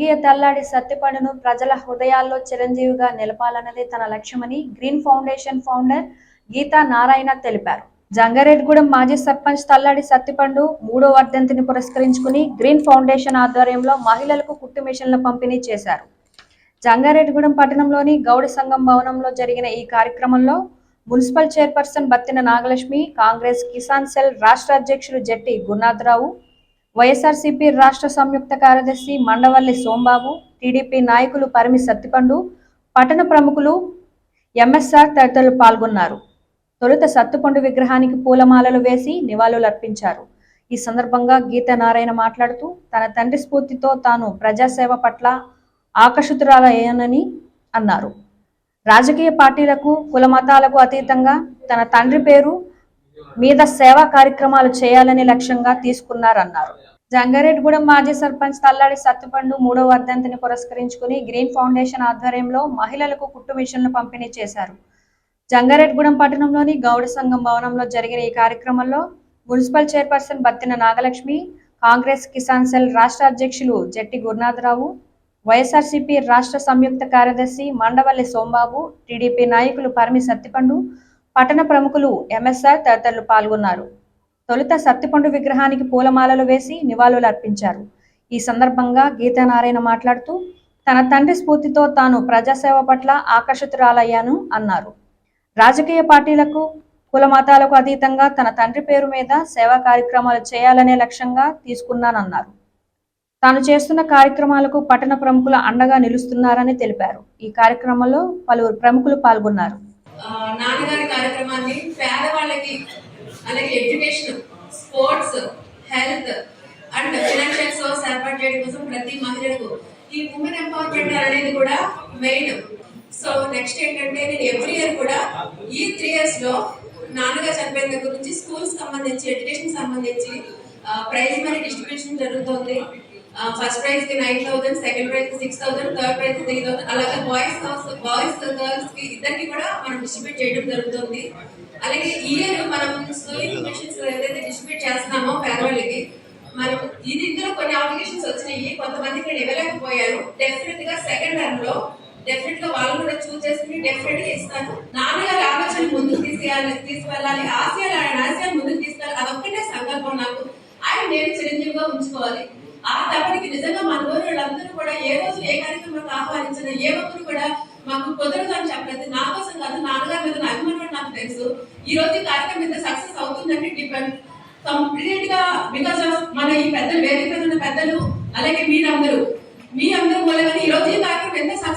స్వర్గీయ తల్లాడి సత్యపడును ప్రజల హృదయాల్లో చిరంజీవిగా నిలపాలన్నదే తన లక్ష్యమని green foundation founder Geetha Narayana తెలిపారు. జంగారెడ్డిగూడెం మాజీ సర్పంచ్ తల్లాడి సత్తిపండు మూడో వర్ధంతిని పురస్కరించుకుని గ్రీన్ ఫౌండేషన్ ఆధ్వర్యంలో మహిళలకు కుట్టు మిషన్ల పంపిణీ చేశారు. జంగారెడ్డిగూడెం పట్టణంలోని గౌడ సంఘం భవనంలో జరిగిన ఈ కార్యక్రమంలో municipal chairperson Battina Nagalakshmi Congress Kisan cell రాష్ట్ర అధ్యక్షులు జట్టి గురునాథరావు వైఎస్ఆర్సీపీ రాష్ట్ర సంయుక్త కార్యదర్శి మండవల్లి సోంబాబు టీడీపీ నాయకులు పరిమి సత్తిపండు పట్టణ ప్రముఖులు ఎంఎస్ఆర్ తదితరులు పాల్గొన్నారు. తొలుత సత్తుపండు విగ్రహానికి పూలమాలలు వేసి నివాళులర్పించారు. ఈ సందర్భంగా గీత నారాయణ మాట్లాడుతూ తన తండ్రి స్ఫూర్తితో తాను ప్రజాసేవ పట్ల ఆకర్షితురాలయ్యానని అన్నారు. రాజకీయ పార్టీలకు కుల మతాలకు అతీతంగా తన తండ్రి పేరు మీద సేవా కార్యక్రమాలు చేయాలని లక్ష్యంగా తీసుకున్నారన్నారు. జంగారెడ్డిగూడెం మాజీ సర్పంచ్ తల్లాడి సత్తుపండు మూడో వర్ధంతిని పురస్కరించుకుని గ్రీన్ ఫౌండేషన్ ఆధ్వర్యంలో మహిళలకు కుట్టు మిషన్లు పంపిణీ చేశారు. జంగారెడ్డిగూడెం పట్టణంలోని గౌడ సంఘం భవనంలో జరిగిన ఈ కార్యక్రమంలో municipal chairperson Battina Nagalakshmi Congress Kisan cell రాష్ట్ర అధ్యక్షులు జట్టి గురునాథరావు వైఎస్ఆర్సీపీ రాష్ట్ర సంయుక్త కార్యదర్శి మండవల్లి సోంబాబు టీడీపీ నాయకులు పరమి సత్తిపండు పట్టణ ప్రముఖులు ఎంఎస్ఆర్ తదితరులు పాల్గొన్నారు. తొలుత సత్తిపండు విగ్రహానికి పూలమాలలు వేసి నివాళులు అర్పించారు. ఈ సందర్భంగా గీతానారాయణ మాట్లాడుతూ తన తండ్రి స్ఫూర్తితో తాను ప్రజాసేవ పట్ల ఆకర్షితురాలయ్యాను అన్నారు. రాజకీయ పార్టీలకు కులమతాలకు అతీతంగా తన తండ్రి పేరు మీద సేవా కార్యక్రమాలు చేయాలనే లక్ష్యంగా తీసుకున్నానన్నారు. తాను చేస్తున్న కార్యక్రమాలకు పట్టణ ప్రముఖులు అండగా నిలుస్తున్నారని తెలిపారు. ఈ కార్యక్రమంలో పలువురు ప్రముఖులు పాల్గొన్నారు. పేదవాళ్ళకి అలాగే education sports health and financial source ఏర్పాటు చేయడం కోసం ప్రతి మహిళకు ఈ ఉమెన్ ఎంపవర్మెంట్ అనేది కూడా మెయిన్. సో నెక్స్ట్ ఏంటంటే నేను ఎవ్రీ ఇయర్ కూడా ఈ త్రీ ఇయర్స్లో నాన్నగారు చనిపోయిన దగ్గర నుంచి స్కూల్స్ సంబంధించి ఎడ్యుకేషన్ సంబంధించి ప్రైజ్ మనీ డిస్ట్రిబ్యూషన్ జరుగుతుంది. ఫస్ట్ ప్రైజ్కి నైన్ థౌసండ్ సెకండ్ ప్రైజ్కి సిక్స్ థౌసండ్ థర్డ్ ప్రైజ్కి త్రీ థౌసండ్. అలాగే బాయ్స్ బాయ్స్ గర్ల్స్కి ఇద్దరికి కూడా మనం డిస్ట్రిబ్యూట్ చేయడం జరుగుతుంది. అలాగే ఈ ఇయర్ మనం సోయింగ్ మిషన్స్ ఏదైతే డిస్ట్రిబ్యూట్ చేస్తున్నామో పేదవాళ్ళకి మనం ఇది ఇందులో కొన్ని అప్లికేషన్స్ వచ్చినాయి. కొంతమందికి నేను ఇవ్వలేకపోయాను డెఫినెట్గా సెకండ్ టర్మ్లో డెఫినెట్గా వాళ్ళు కూడా చూస్ చేసుకుని డెఫినెట్గా ఇస్తాను. నాన్నగారి ఆలోచన ముందుకు తీసుకెళ్ళాలి తీసుకెళ్ళాలి ఆశయాలు ఆయన ఆశయాలు ముందుకు తీసుకెళ్ళాలి. అదొక్కటే సంకల్పం నాకు. ఆయన నేను చిరంజీవిగా ఉంచుకోవాలి. ఆ తప్పటికి నిజంగా మన ఊరు వాళ్ళందరూ కూడా ఏ రోజు ఏ కార్యక్రమానికి ఆహ్వానించిన ఏ ఒక్కరు కూడా మాకు కుదరదు అని చెప్పలేదు. నా కోసం కాదు నాన్నగారి మీద అభిమానం తెలుసు ఈ రోజు కార్యక్రమం ఇంత సక్సెస్ అవుతుందంటే డిపెండ్ కంప్లీట్గా బికాస్ ఆఫ్ మన ఈ పెద్దలు వేదిక పెద్దలు అలాగే మీరందరూ. మీ అందరూ మూలంగా ఈ రోజు ఈ